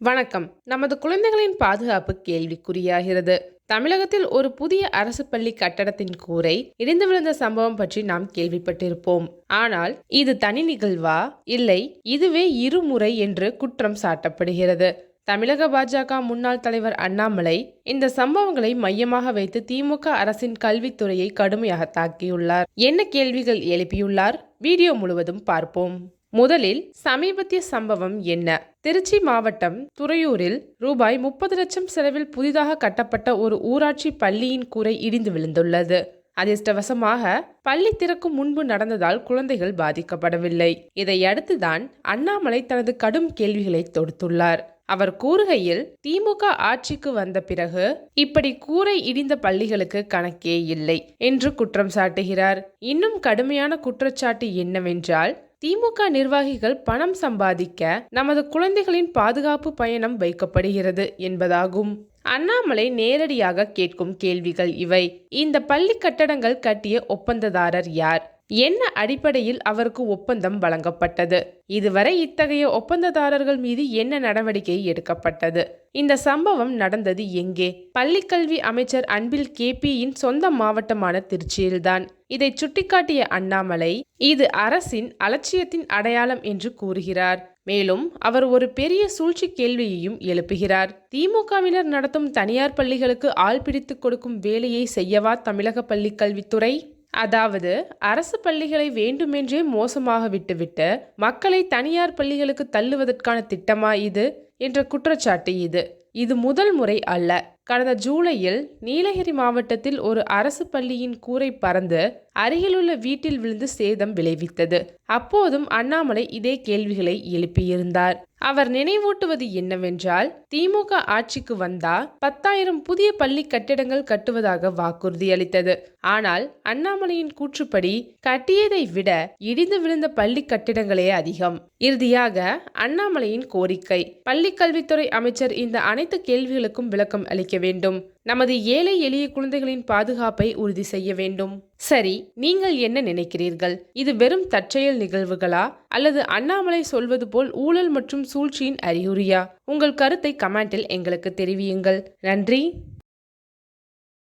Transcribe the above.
வணக்கம். நமது குழந்தைகளின் பாதுகாப்பு கேள்விக்குறியாகிறது. தமிழகத்தில் ஒரு புதிய அரசு பள்ளி கட்டடத்தின் கூரை இடிந்து விழுந்த சம்பவம் பற்றி நாம் கேள்விப்பட்டிருப்போம். ஆனால் இது தனி நிகழ்வா? இல்லை இதுவே இருமுறை என்று குற்றம் சாட்டப்படுகிறது. தமிழக பாஜக முன்னாள் தலைவர் அண்ணாமலை இந்த சம்பவங்களை மையமாக வைத்து திமுக அரசின் கல்வித்துறையை கடுமையாக தாக்கியுள்ளார். என்ன கேள்விகள் எழுப்பியுள்ளார்? வீடியோ முழுவதும் பார்ப்போம். முதலில் சமீபத்திய சம்பவம் என்ன? திருச்சி மாவட்டம் துறையூரில் ரூபாய் முப்பது லட்சம் செலவில் புதிதாக கட்டப்பட்ட ஒரு ஊராட்சி பள்ளியின் கூரை இடிந்து விழுந்துள்ளது. அதிர்ஷ்டவசமாக பள்ளி திறக்கும் முன்பு நடந்ததால் குழந்தைகள் பாதிக்கப்படவில்லை. இதையடுத்துதான் அண்ணாமலை தனது கடும் கேள்விகளை தொடுத்துள்ளார். அவர் கூறுகையில் திமுக ஆட்சிக்கு வந்த பிறகு இப்படி கூரை இடிந்த பள்ளிகளுக்கு கணக்கே இல்லை என்று குற்றம் சாட்டுகிறார். இன்னும் கடுமையான குற்றச்சாட்டு என்னவென்றால் திமுக நிர்வாகிகள் பணம் சம்பாதிக்க நமது குழந்தைகளின் பாதுகாப்பு பயணம் வைக்கப்படுகிறது என்பதாகும். அண்ணாமலை நேரடியாக கேட்கும் கேள்விகள் இவை. இந்த பள்ளி கட்டடங்கள் கட்டிய ஒப்பந்ததாரர் யார்? என்ன அடிப்படையில் அவருக்கு ஒப்பந்தம் வழங்கப்பட்டது? இதுவரை இத்தகைய ஒப்பந்ததாரர்கள் மீது என்ன நடவடிக்கை எடுக்கப்பட்டது? இந்த சம்பவம் நடந்தது எங்கே? பள்ளிக்கல்வி அமைச்சர் அன்பில் கேபியின் சொந்த மாவட்டமான திருச்சியில்தான். இதை சுட்டிக்காட்டிய அண்ணாமலை இது அரசின் அலட்சியத்தின் அடையாளம் என்று கூறுகிறார். மேலும் அவர் ஒரு பெரிய சூழ்ச்சி கேள்வியையும் எழுப்புகிறார். திமுகவினர் நடத்தும் தனியார் பள்ளிகளுக்கு ஆள் பிடித்து கொடுக்கும் வேலையை செய்யவா தமிழக பள்ளிக்கல்வித்துறை? அதாவது அரசு பள்ளிகளை வேண்டுமென்றே மோசமாக விட்டுவிட்டு மக்களை தனியார் பள்ளிகளுக்கு தள்ளுவதற்கான திட்டமா இது? என்ற குற்றச்சாட்டு இது. இது முதல் முறை அல்ல. கடந்த ஜூலையில் நீலகிரி மாவட்டத்தில் ஒரு அரசு பள்ளியின் கூரை பறந்து அருகிலுள்ள வீட்டில் விழுந்து சேதம் விளைவித்தது. அப்போதும் அண்ணாமலை இதே கேள்விகளை எழுப்பியிருந்தார். அவர் நினைவூட்டுவது என்னவென்றால் திமுக ஆட்சிக்கு வந்தா பத்தாயிரம் புதிய பள்ளி கட்டிடங்கள் கட்டுவதாக வாக்குறுதி அளித்தது. ஆனால் அண்ணாமலையின் கூற்றுப்படி கட்டியதை விட இடிந்து விழுந்த பள்ளி கட்டிடங்களே அதிகம். இறுதியாக அண்ணாமலையின் கோரிக்கை. பள்ளி கல்வித்துறை அமைச்சர் இந்த அனைத்து கேள்விகளுக்கும் விளக்கம் அளிக்க வேண்டும். நமது ஏழை எளிய குழந்தைகளின் பாதுகாப்பை உறுதி செய்ய வேண்டும். சரி நீங்கள் என்ன நினைக்கிறீர்கள்? இது வெறும் தற்செயல் நிகழ்வுகளா? அல்லது அண்ணாமலை சொல்வது போல் ஊழல் மற்றும் சூழ்ச்சியின் அறிகுறியா? உங்கள் கருத்தை கமெண்டில் எங்களுக்கு தெரிவியுங்கள். நன்றி.